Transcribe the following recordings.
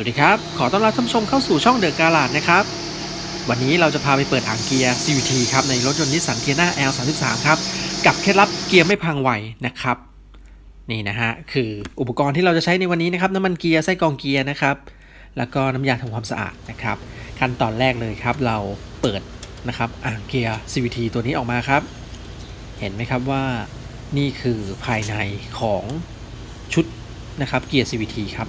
วัสดีครับ ขอต้อนรับท่านผู้ชมเข้าสู่ช่องเดอะการาดนะครับ วันนี้เราจะพาไปเปิดอ่างเกียร์ CVT ครับ ในรถยนต์นิสสันเทียนา L33 ครับ กับเคล็ดลับเกียร์ไม่พังไวนะครับ นี่นะฮะ คืออุปกรณ์ที่เราจะใช้ในวันนี้นะครับ น้ำมันเกียร์ ไส้กรองเกียร์นะครับ แล้วก็น้ำยาทำความสะอาดนะครับ ขั้นตอนแรกเลยครับ เราเปิดนะครับอ่างเกียร์ CVT ตัวนี้ออกมาครับ เห็นไหมครับว่านี่คือภายในของชุดนะครับเกียร์ CVT ครับ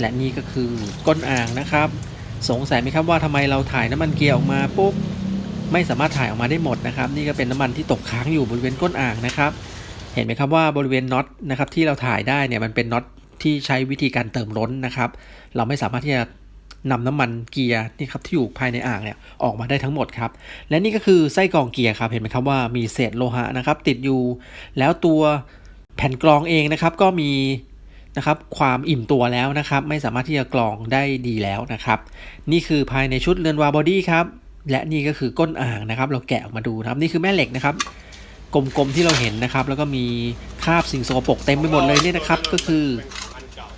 และนี่ก็คือก้นอ่างนะครับ สงสัยไหมครับว่าทำไมเราถ่ายน้ำมันเกียร์ออกมาปุ๊บไม่สามารถถ่ายออกมาได้หมดนะครับ นี่ก็เป็นน้ำมันที่ตกค้างอยู่บริเวณก้นอ่างนะครับ เห็นไหมครับว่าบริเวณน็อตนะครับที่เราถ่ายได้เนี่ยมันเป็นน็อตที่ใช้วิธีการเติมล้นนะครับ เราไม่สามารถที่จะนำน้ำมันเกียร์นี่ครับที่อยู่ภายในอ่างเนี่ยออกมาได้ทั้งหมดครับ และนี่ก็คือไส้กรองเกียร์ครับเห็นไหมครับว่ามีเศษโลหะนะครับติดอยู่ แล้วตัวแผ่นกรองเองนะครับก็มี นะครับความอิ่มตัวแล้วนะครับไม่สามารถที่จะกรองได้ดีแล้วนะครับ นี่คือภายในชุดเรือนวาบอดี้ครับและนี่ก็คือก้นอ่างนะครับ เราแกะออกมาดูนะครับ นี่คือแม่เหล็กนะครับกลมๆที่เราเห็นนะครับ แล้วก็มีคราบสิ่งสกปรกเต็มไปหมดเลยเนี่ยนะครับ ก็คือ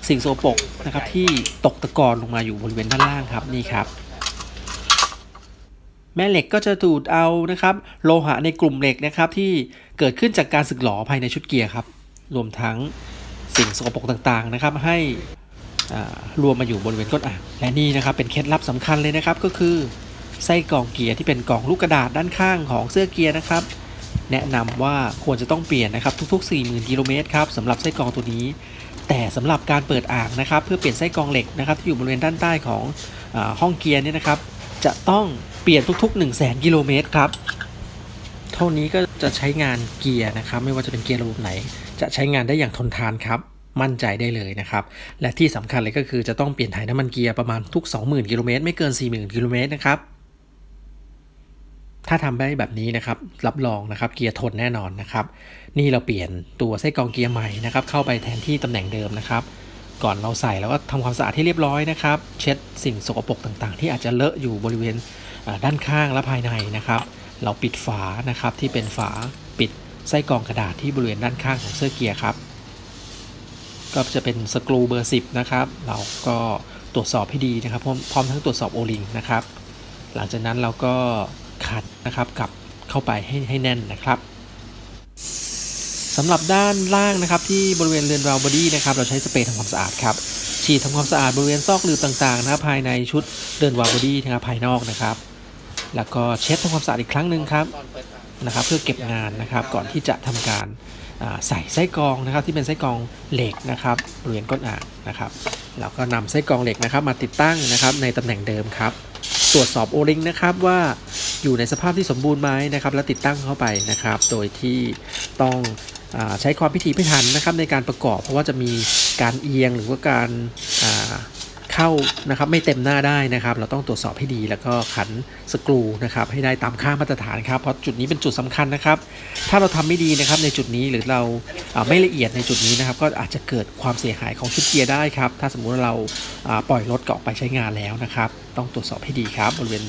สิ่งสกปรกนะครับที่ตกตะกอนลงมาอยู่บริเวณด้านล่างครับนี่ครับ แม่เหล็กก็จะดูดเอานะครับ โลหะในกลุ่มเหล็กนะครับที่เกิดขึ้นจากการสึกหรอภายในชุดเกียร์ครับ รวมทั้ง สิ่งสกปรกต่างๆนะครับ ให้รวมมาอยู่บริเวณก้นอ่างและนี่นะครับเป็นเคล็ดลับสำคัญเลยนะครับก็คือไส้กรองเกียร์ที่เป็นกล่องลูกกระดาษด้านข้างของเสื้อเกียร์นะครับ แนะนำว่าควรจะต้องเปลี่ยนนะครับทุกๆ 40,000กิโลเมตรครับสำหรับไส้กรองตัวนี้ แต่สำหรับการเปิดอ่างนะครับ เพื่อเปลี่ยนไส้กรองเหล็กนะครับที่อยู่บริเวณด้านใต้ของอห้องเกียร์เนี่ยนะครับ จะต้องเปลี่ยนทุกๆ 1 0 0 0 0 0กิโลเมตรครับเท่านี้ก็จะใช้งานเกียร์นะครับ ไม่ว่าจะเป็นเกียร์ระบบไหน จะใช้งานได้อย่างทนทานครับ มั่นใจได้เลยนะครับ และที่สำคัญเลยก็คือจะต้องเปลี่ยนถ่ายน้ำมันเกียร์ประมาณทุก 20,000กิโลเมตรไม่เกิน 40,000กิโลเมตรนะครับถ้าทำได้แบบนี้นะครับ รับรองนะครับ เกียร์ทนแน่นอนนะครับ นี่เราเปลี่ยนตัวไส้กรองเกียร์ใหม่นะครับ เข้าไปแทนที่ตำแหน่งเดิมนะครับ ก่อนเราใส่แล้วก็ทำความสะอาดให้เรียบร้อยนะครับ เช็ดสิ่งสกปรกต่างๆ ที่อาจจะเลอะอยู่บริเวณด้านข้างและภายในนะครับ เราปิดฝานะครับที่เป็นฝาปิด ไส้กรองกระดาษที่บริเวณด้านข้างของเสื้อเกียร์ครับ ก็จะเป็นสกรูเบอร์ 10 นะครับ เราก็ตรวจสอบให้ดีนะครับพร้อมพร้อมทั้งตรวจสอบโอลิงนะครับ หลังจากนั้นเราก็ขัดนะครับกับเข้าไปให้ให้แน่นนะครับสำหรับด้านล่างนะครับที่บริเวณเรือนราวบอดี้นะครับเราใช้สเปรย์ทำความสะอาดครับฉีดทำความสะอาดบริเวณซอกหลืบต่างๆนะภายในชุดเรือนวาลบอดี้นะครับภายนอกนะครับ แล้วก็เช็ดทำความสะอาดอีกครั้งหนึ่งครับ นะครับเพื่อเก็บงานนะครับก่อนที่จะทำการใส่ไส้กรองนะครับที่เป็นไส้กรองเหล็กนะครับบริเวณก้นอ่างนะครับเราก็นำไส้กรองเหล็กนะครับมาติดตั้งนะครับในตำแหน่งเดิมครับ ตรวจสอบโอลิงนะครับว่าอยู่ในสภาพที่สมบูรณ์ไหมนะครับแล้วติดตั้งเข้าไปนะครับ โดยที่ต้องอใช้ความพิถีพิถันนะครับในการประกอบ เพราะว่าจะมีการเอียงหรือว่าการ เข้านะครับไม่เต็มหน้าได้นะครับ เราต้องตรวจสอบให้ดีแล้วก็ขันสกรูนะครับให้ได้ตามค่ามาตรฐานครับเพราะจุดนี้เป็นจุดสำคัญนะครับ ถ้าเราทำไม่ดีนะครับในจุดนี้หรือเราอ่าไม่ละเอียดในจุดนี้นะครับ ก็อาจจะเกิดความเสียหายของชุดเกียร์ได้ครับ ถ้าสมมุติเราอ่าปล่อยรถเกาะไปใช้งานแล้วนะครับ ต้องตรวจสอบให้ดีครับบริเวณ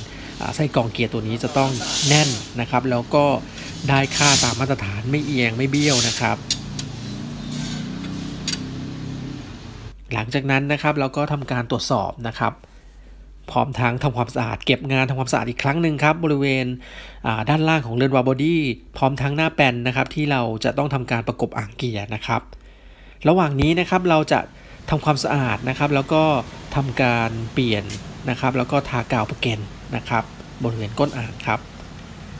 ไส้กรองเกียร์ตัวนี้จะต้องแน่นนะครับ แล้วก็ได้ค่าตามมาตรฐานไม่เอียงไม่เบี้ยวนะครับ หลังจากนั้นนะครับเราก็ทำการตรวจสอบนะครับ พร้อมทั้งทำความสะอาดเก็บงานทำความสะอาดอีกครั้งหนึ่งครับบริเวณด้านล่างของเรือนวาบอดี้พร้อมทั้งหน้าแปนนะครับที่เราจะต้องทำการประกบอ่างเกียร์นะครับ ระหว่างนี้นะครับเราจะทำความสะอาดนะครับ แล้วก็ทำการเปลี่ยนนะครับ แล้วก็ทากาวประเกนนะครับ บริเวณก้นอ่างครับ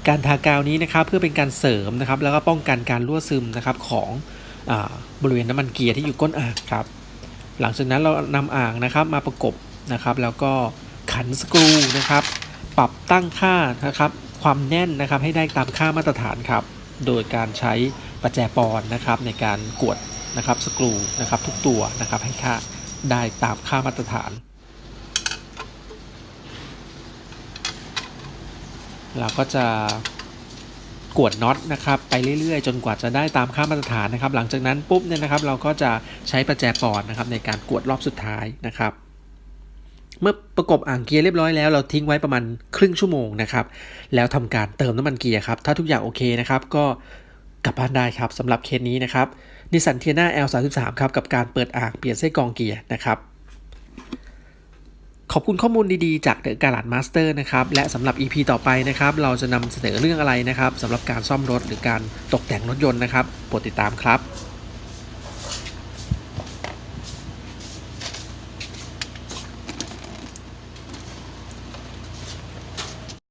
การทากาวนี้นะครับเพื่อเป็นการเสริมนะครับ แล้วก็ป้องกันการรั่วซึมนะครับของอบริเวณน้ำมันเกียร์ที่อยู่ก้นอ่างครับ หลังจากนั้นเรานำอ่างนะครับมาประกบนะครับ แล้วก็ขันสกรูนะครับ ปรับตั้งค่านะครับ ความแน่นนะครับให้ได้ตามค่ามาตรฐานครับ โดยการใช้ประแจปอนนะครับในการกวดนะครับสกรูนะครับทุกตัวนะครับให้ค่าได้ตามค่ามาตรฐาน เราก็จะ กวดน็อตนะครับไปเรื่อยๆ จนกว่าจะได้ตามค่ามาตรฐานนะครับ หลังจากนั้นปุ๊บเนี่ยนะครับ เราก็จะใช้ประแจปอนนะครับในการกวดรอบสุดท้ายนะครับ เมื่อประกบอ่างเกียร์เรียบร้อยแล้วเราทิ้งไว้ประมาณครึ่งชั่วโมงนะครับ แล้วทำการเติมน้ำมันเกียร์ครับ ถ้าทุกอย่างโอเคนะครับ ก็กลับบ้านได้ครับสำหรับเคสนี้นะครับนิสสันเทียนา L33 ครับกับการเปิดอ่างเปลี่ยนไส้กรองเกียร์นะครับ ขอบคุณข้อมูลดีๆจากเดอะการ์ดมาสเตอร์นะครับ และสำหรับ EP ต่อไปนะครับ เราจะนำเสนอเรื่องอะไรนะครับสำหรับการซ่อมรถหรือการตกแต่งรถยนต์นะครับโปรดติดตามครับ